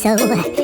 so.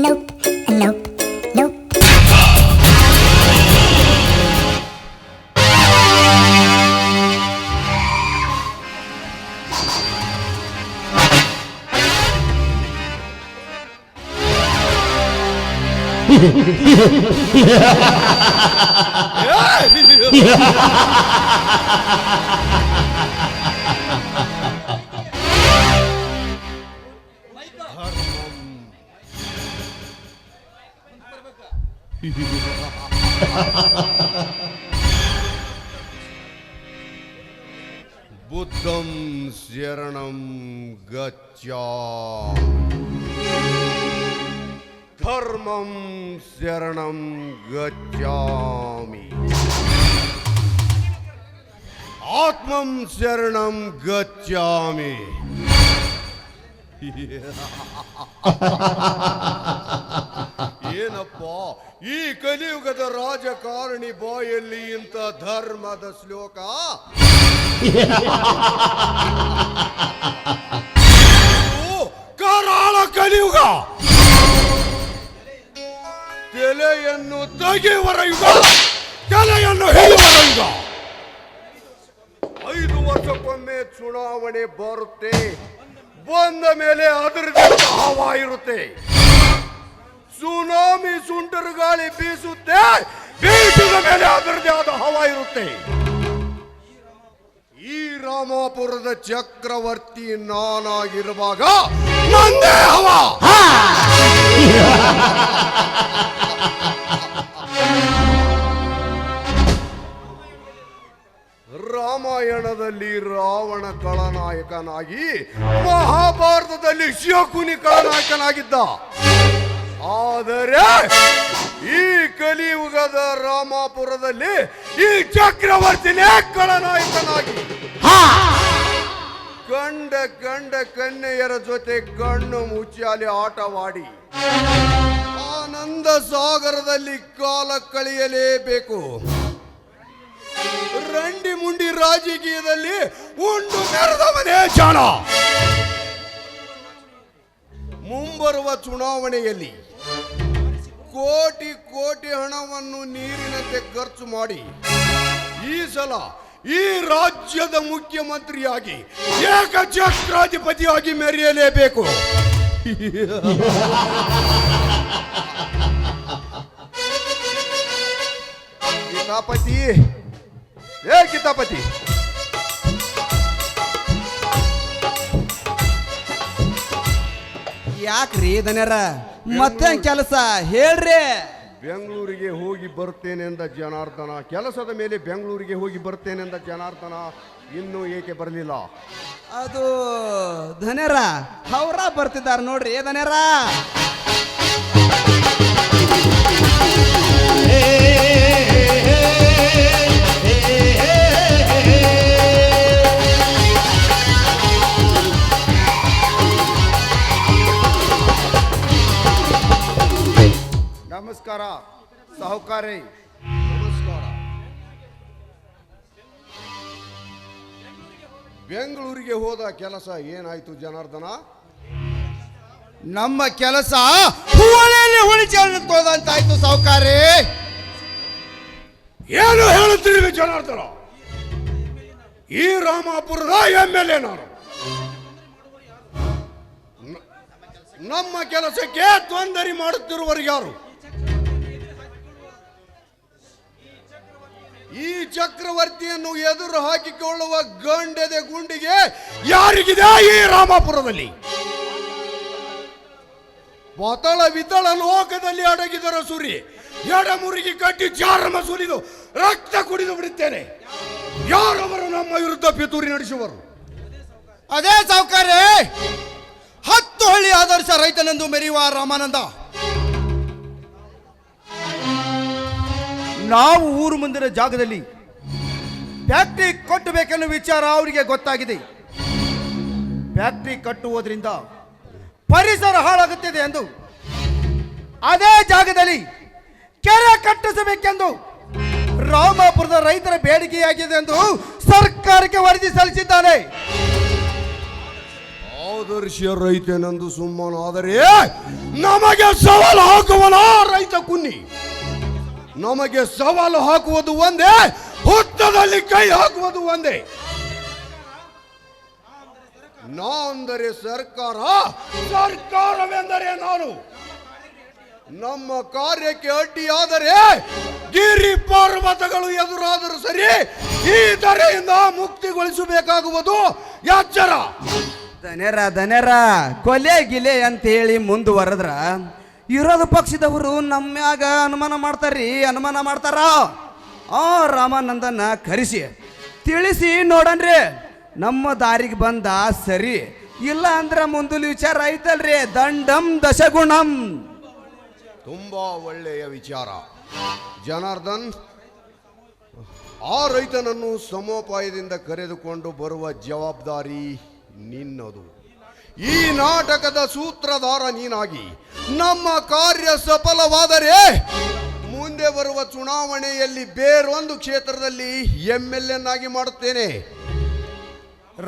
Nope, a nope, nope. Buddham Sharanam Gacha Dharmam Sharanam Gachami Atmam Sharanam Gachami yeah. ಏನಪ್ಪ? ಈ ಕಲಿಯುಗದ ರಾಜಕಾರಣಿ ಬಾಯಲ್ಲಿ ಇಂಥ ಧರ್ಮದ ಶ್ಲೋಕ? ಕರಾಳ ಕಲಿಯುಗ. ತಲೆಯನ್ನು ತೆಗೆಯುವರ ಯುಗ ತಲೆಯನ್ನು ಹಿಡಿಯುವರ ಯುಗ ಐದು ವರ್ಷಕ್ಕೊಮ್ಮೆ ಚುನಾವಣೆ ಬರುತ್ತೆ. ಬಂದ ಮೇಲೆ ಅದರ ಹವಾ ಇರುತ್ತೆ. ಸುನಾಮಿ ಸುಂಟರು ಗಾಳಿ ಬೀಸುತ್ತೆ. ಬೀಸಿದ ಮೇಲೆ ಅದರದೇ ಆದ ಹವಾ ಇರುತ್ತೆ. ಈ ರಾಮಾಪುರದ ಚಕ್ರವರ್ತಿ ನಾನಾಗಿರುವಾಗ ನಂದೇ ಹವ. ರಾಮಾಯಣದಲ್ಲಿ ರಾವಣ ಕಳನಾಯಕನಾಗಿ ಮಹಾಭಾರತದಲ್ಲಿ ಶಕುನಿ ಖಳನಾಯಕನಾಗಿದ್ದ. ಆದರೆ ಈ ಕಲಿಯುಗದ ರಾಮಾಪುರದಲ್ಲಿ ಈ ಚಕ್ರವರ್ತಿನೇ ಕಳನಾಯಕನಾಗಿ ಕಂಡ ಕಂಡ ಕನ್ಯೆಯರ ಜೊತೆ ಕಣ್ಣು ಮುಚ್ಚಾಲಿ ಆಟವಾಡಿ. ಆನಂದ ಸಾಗರದಲ್ಲಿ ಕಾಲ ಕಳೆಯಲೇಬೇಕು. ರಂಡಿ ಮುಂಡಿ ರಾಜಕೀಯದಲ್ಲಿ ಉಂಡು ಮೆರೆದವನೇ ಜಾಣ. ಮುಂಬರುವ ಚುನಾವಣೆಯಲ್ಲಿ ಕೋಟಿ ಕೋಟಿ ಹಣವನ್ನು ನೀರಿನಂತೆ ಖರ್ಚು ಮಾಡಿ ಈ ಸಲ ಈ ರಾಜ್ಯದ ಮುಖ್ಯಮಂತ್ರಿಯಾಗಿ ಏಕಚಕ್ರಾಧಿಪತಿಯಾಗಿ ಮೆರೆಯಲೇಬೇಕು. ಕಿತಾಪತಿ. ಏ ಕಿತಾಪತಿ. ಯಾಕ್ರಿ ದನ್ಯರ? ಮತ್ತೆ ಕೆಲಸ? ಹೇಳ್ರಿ. ಬೆಂಗಳೂರಿಗೆ ಹೋಗಿ ಬರ್ತೇನೆ ಎಂದ ಜನಾರ್ದನ. ಕೆಲಸದ ಮೇಲೆ ಬೆಂಗಳೂರಿಗೆ ಹೋಗಿ ಬರ್ತೇನೆ ಎಂದ ಜನಾರ್ದನ. ಇನ್ನೂ ಏಕೆ ಬರಲಿಲ್ಲ? ಅದು ಧನ್ಯರ ಅವ್ರ ಬರ್ತಿದ್ದಾರೆ ನೋಡ್ರಿ ಧನ್ಯರ ನಮಸ್ಕಾರ ಸಹಕಾರಿ. ನಮಸ್ಕಾರ. ಬೆಂಗಳೂರಿಗೆ ಹೋದ ಕೆಲಸ ಏನಾಯ್ತು ಜನಾರ್ದನ? ನಮ್ಮ ಕೆಲಸ ಹೂವಲೆಯಲ್ಲಿ ಹುಳಿಚಾಳು ತೋದಂತಾಯ್ತು ಸಾವುಕಾರಿ ಏನು ಹೇಳುತ್ತೀರಿ ಜನಾರ್ದನ? ಈ ರಾಮಾಪುರದ ಎಂ ಎಲ್ ಎ ನಾನು ನಮ್ಮ ಕೆಲಸಕ್ಕೆ ತೊಂದರೆ ಮಾಡುತ್ತಿರುವರು ಯಾರು? ಈ ಚಕ್ರವರ್ತಿಯನ್ನು ಎದುರು ಹಾಕಿಕೊಳ್ಳುವ ಗಂಡೆದೆ ಗುಂಡಿಗೆ ಯಾರಿಗಿದೆ ಈ ರಾಮಾಪುರದಲ್ಲಿ? ಬತಳ ವಿತಳ ಲೋಕದಲ್ಲಿ ಅಡಗಿದರ ಸುರಿ, ಎಡಮುರುಗಿ ಕಟ್ಟಿ ಚಾರಮ ಸುರಿದು ರಕ್ತ ಕುಡಿದು ಬಿಡುತ್ತೇನೆ. ಯಾರವರು ನಮ್ಮ ವಿರುದ್ಧ ಪಿತೂರಿ ನಡೆಸುವರು? ಅದೇ ಸಾವುಕಾರೇ ಹತ್ತು ಹಳ್ಳಿ ಆದರ್ಶ ರೈತನೆಂದು ಮೆರೆಯುವ ರಾಮಾನಂದ. ನಾವು ಊರು ಮುಂದಿನ ಜಾಗದಲ್ಲಿ ಫ್ಯಾಕ್ಟ್ರಿ ಕಟ್ಟಬೇಕೆನ್ನುವ ವಿಚಾರ ಅವರಿಗೆ ಗೊತ್ತಾಗಿದೆ. ಫ್ಯಾಕ್ಟ್ರಿ ಕಟ್ಟುವುದರಿಂದ ಪರಿಸರ ಹಾಳಾಗುತ್ತಿದೆ ಎಂದು ಅದೇ ಜಾಗದಲ್ಲಿ ಕೆರೆ ಕಟ್ಟಿಸಬೇಕೆಂದು ರಾಮಾಪುರದ ರೈತರ ಬೇಡಿಕೆಯಾಗಿದೆ ಎಂದು ಸರ್ಕಾರಕ್ಕೆ ವರದಿ ಸಲ್ಲಿಸಿದ್ದಾನೆ. ಆದರ್ಶ ರೈತನೆಂದು ಸುಮ್ಮನಾದರೆ ನಮಗೆ ಸವಾಲು ಹಾಕುವನ ರೈತ ಕುನ್ನಿ. ನಮಗೆ ಸವಾಲು ಹಾಕುವುದು ಒಂದೇ, ಹುತ್ತದಲ್ಲಿ ಕೈ ಹಾಕುವುದು ಒಂದೇ. ನಾ ಅಂದರೆ ಸರ್ಕಾರ, ಸರ್ಕಾರವೆಂದರೆ ನಾನು. ನಮ್ಮ ಕಾರ್ಯಕ್ಕೆ ಅಡ್ಡಿಯಾದರೆ ಗಿರಿ ಪರ್ವತಗಳು ಎದುರಾದರೂ ಸರಿ, ಈ ಧರೆಯಿಂದ ಮುಕ್ತಿಗೊಳಿಸಬೇಕಾಗುವುದು ಎಚ್ಚರ. ದನೆರ ದನೆರ ಕೊಲೆ ಗಿಲೆ ಅಂತ ಹೇಳಿ ಮುಂದುವರೆದ್ರ ವಿರೋಧ ಪಕ್ಷದವರು ನಮ್ಮ ಅನುಮಾನ ಮಾಡ್ತಾರ್ರಿ, ಅನುಮಾನ ಮಾಡ್ತಾರ? ಆ ರಾಮಾನಂದನ ಕರೆಸಿ, ತಿಳಿಸಿ ನೋಡನ್ರಿ, ನಮ್ಮ ದಾರಿಗೆ ಬಂದ ಸರಿ. ಇಲ್ಲ ಅಂದ್ರೆ ಮುಂದಲ್ಲಿ ವಿಚಾರ ಐತಲ್ರಿ, ದಂಡಂ ದಶಗುಣಂ. ತುಂಬಾ ಒಳ್ಳೆಯ ವಿಚಾರ. ಜನಾರ್ದನ್, ಆ ರೈತನನ್ನು ಸಮೋಪಾಯದಿಂದ ಕರೆದುಕೊಂಡು ಬರುವ ಜವಾಬ್ದಾರಿ ನಿನ್ನದು. ಈ ನಾಟಕದ ಸೂತ್ರಧಾರ ನೀನಾಗಿ, ನಮ್ಮ ಕಾರ್ಯ ಸಫಲವಾದರೆ ಮುಂದೆ ಬರುವ ಚುನಾವಣೆಯಲ್ಲಿ ಬೇರೊಂದು ಕ್ಷೇತ್ರದಲ್ಲಿ ಎಂ ಎಲ್ ಎನ್ ಆಗಿ ಮಾಡುತ್ತೇನೆ.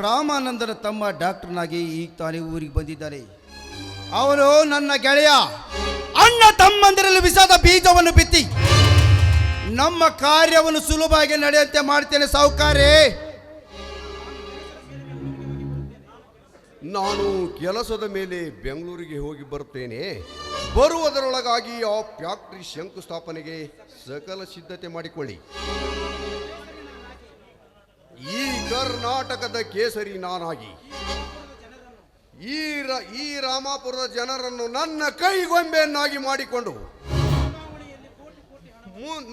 ರಾಮಾನಂದರ ತಮ್ಮ ಡಾಕ್ಟರ್ನಾಗಿ ಈಗ ತಾನೇ ಊರಿಗೆ ಬಂದಿದ್ದಾರೆ. ಅವರು ನನ್ನ ಗೆಳೆಯ. ಅಣ್ಣ ತಮ್ಮಂದಿರಲ್ಲಿ ವಿಷಾದ ಬೀಜವನ್ನು ಬಿತ್ತಿ, ನಮ್ಮ ಕಾರ್ಯವನ್ನು ಸುಲಭವಾಗಿ ನಡೆಯುವಂತೆ ಮಾಡ್ತೇನೆ ಸಾಹುಕಾರೇ ನಾನು ಕೆಲಸದ ಮೇಲೆ ಬೆಂಗಳೂರಿಗೆ ಹೋಗಿ ಬರುತ್ತೇನೆ. ಬರುವುದರೊಳಗಾಗಿ ಆ ಫ್ಯಾಕ್ಟ್ರಿ ಶಂಕುಸ್ಥಾಪನೆಗೆ ಸಕಲ ಸಿದ್ಧತೆ ಮಾಡಿಕೊಳ್ಳಿ. ಈ ಕರ್ನಾಟಕದ ಕೇಸರಿ ನಾನಾಗಿ. ಈ ರಾಮಾಪುರದ ಜನರನ್ನು ನನ್ನ ಕೈಗೊಂಬೆಯನ್ನಾಗಿ ಮಾಡಿಕೊಂಡು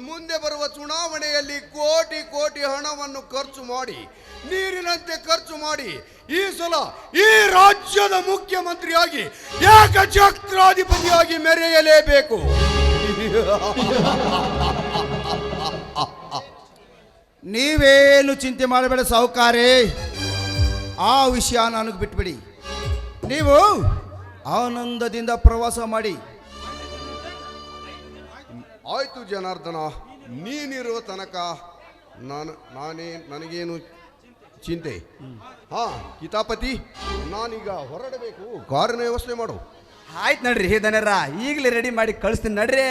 ಮುಂದೆ ಬರುವ ಚುನಾವಣೆಯಲ್ಲಿ ಕೋಟಿ ಕೋಟಿ ಹಣವನ್ನು ಖರ್ಚು ಮಾಡಿ, ನೀರಿನಂತೆ ಖರ್ಚು ಮಾಡಿ, ಈ ಸಲ ಈ ರಾಜ್ಯದ ಮುಖ್ಯಮಂತ್ರಿಯಾಗಿ, ಏಕಚಕ್ರಾಧಿಪತಿಯಾಗಿ ಮೆರೆಯಲೇಬೇಕು. ನೀವೇನು ಚಿಂತೆ ಮಾಡಬೇಡ ಸಾಹುಕಾರೇ. ಆ ವಿಷಯ ನನಗೆ ಬಿಟ್ಬಿಡಿ. ನೀವು ಆನಂದದಿಂದ ಪ್ರವಾಸ ಮಾಡಿ ಆಯ್ತು ಜನಾರ್ದನ, ನೀನಿರುವ ತನಕ ನಾನು, ನಾನೇ, ನನಗೇನು ಚಿಂತೆ? ಹಾ, ಕಿತಾಪತಿ, ನಾನೀಗ ಹೊರಡಬೇಕು. ಕಾರಿನ ವ್ಯವಸ್ಥೆ ಮಾಡು. ಆಯ್ತು ನಡ್ರಿ ದನೆರ ಈಗಲೇ ರೆಡಿ ಮಾಡಿ ಕಳಿಸ್ತೀನಿ ನಡ್ರಿ.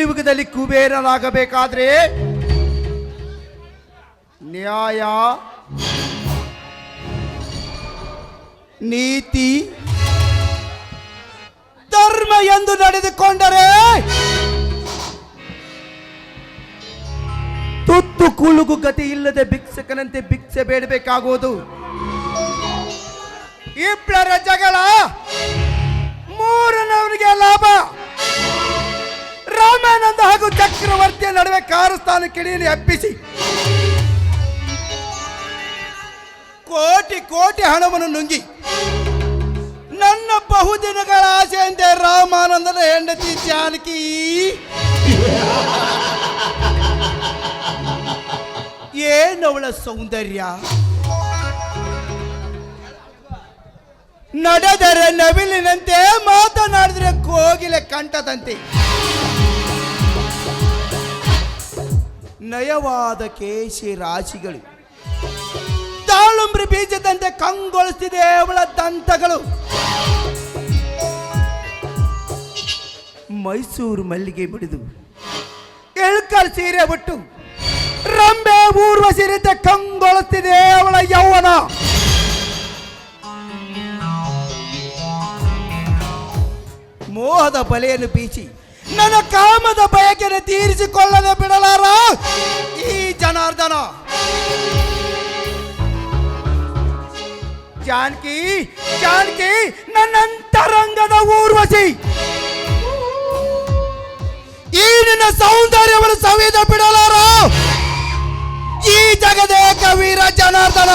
ಕಲಿಯುಗದಲ್ಲಿ ಕುಬೇರನಾಗಬೇಕಾದ್ರೆ ನ್ಯಾಯ, ನೀತಿ, ಧರ್ಮ ಎಂದು ನಡೆದುಕೊಂಡರೆ ತುತ್ತು ಕುಳುಗು ಗತಿ ಇಲ್ಲದೆ ಭಿಕ್ಷಕನಂತೆ ಭಿಕ್ಷೆ ಬೇಡಬೇಕಾಗುವುದು. ಇಬ್ಬರ ಜಗಳ ಮೂರನವರಿಗೆ ಲಾಭ. ರಾಮಾನಂದ ಹಾಗೂ ಚಕ್ರವರ್ತಿಯ ನಡುವೆ ಕಾರಸ್ಥಾನ ಕಿಡಿಯಲ್ಲಿ ಹಬ್ಬಿಸಿ ಕೋಟಿ ಕೋಟಿ ಹಣವನ್ನು ನುಂಗಿ. ನನ್ನ ಬಹುದಿನಗಳ ಆಸೆಯಂತೆ ರಾಮಾನಂದನ ಹೆಂಡತಿ ಜಾನಕಿ. ಏನವಳ ಸೌಂದರ್ಯ? ನಡೆದರೆ ನವಿಲಿನಂತೆ ಮಾತನಾಡಿದರೆ ಕೋಗಿಲೆ ಕಂಠದಂತೆ. ನಯವಾದ ಕೇಶಿ ರಾಶಿಗಳು. ತಾಳುಂಬ್ರಿ ಬೀಜದಂತೆ ಕಂಗೊಳಿಸ್ತಿದೆ ಅವಳ ದಂತಗಳು. ಮೈಸೂರು ಮಲ್ಲಿಗೆ ಬಿಡಿದು ಎಳ್ಕಲ್ ಸೀರೆ ಬಿಟ್ಟು ರಂಬೆ ಊರ್ವ ಸೀರೆ ಕಂಗೊಳಿಸ್ತಿದೆ ಅವಳ ಯೌವನ. ಮೋಹದ ಬಲೆಯನ್ನು ಬೀಚಿ ನನ್ನ ಕಾಮದ ಬಯಕೆಯನ್ನು ತೀರಿಸಿಕೊಳ್ಳದೆ ಬಿಡಲಾರ? ಈ ಜನಾರ್ದನ. ಜಾನಕಿ ಜಾನಕಿ ನನ್ನಂತರಂಗದ ಊರ್ವಶಿ. ಈ ನಿನ್ನ ಸೌಂದರ್ಯವನ್ನು ಸವಿದ ಬಿಡಲಾರ? ಈ ಜಗದೇಕ ವೀರ ಜನಾರ್ದನ.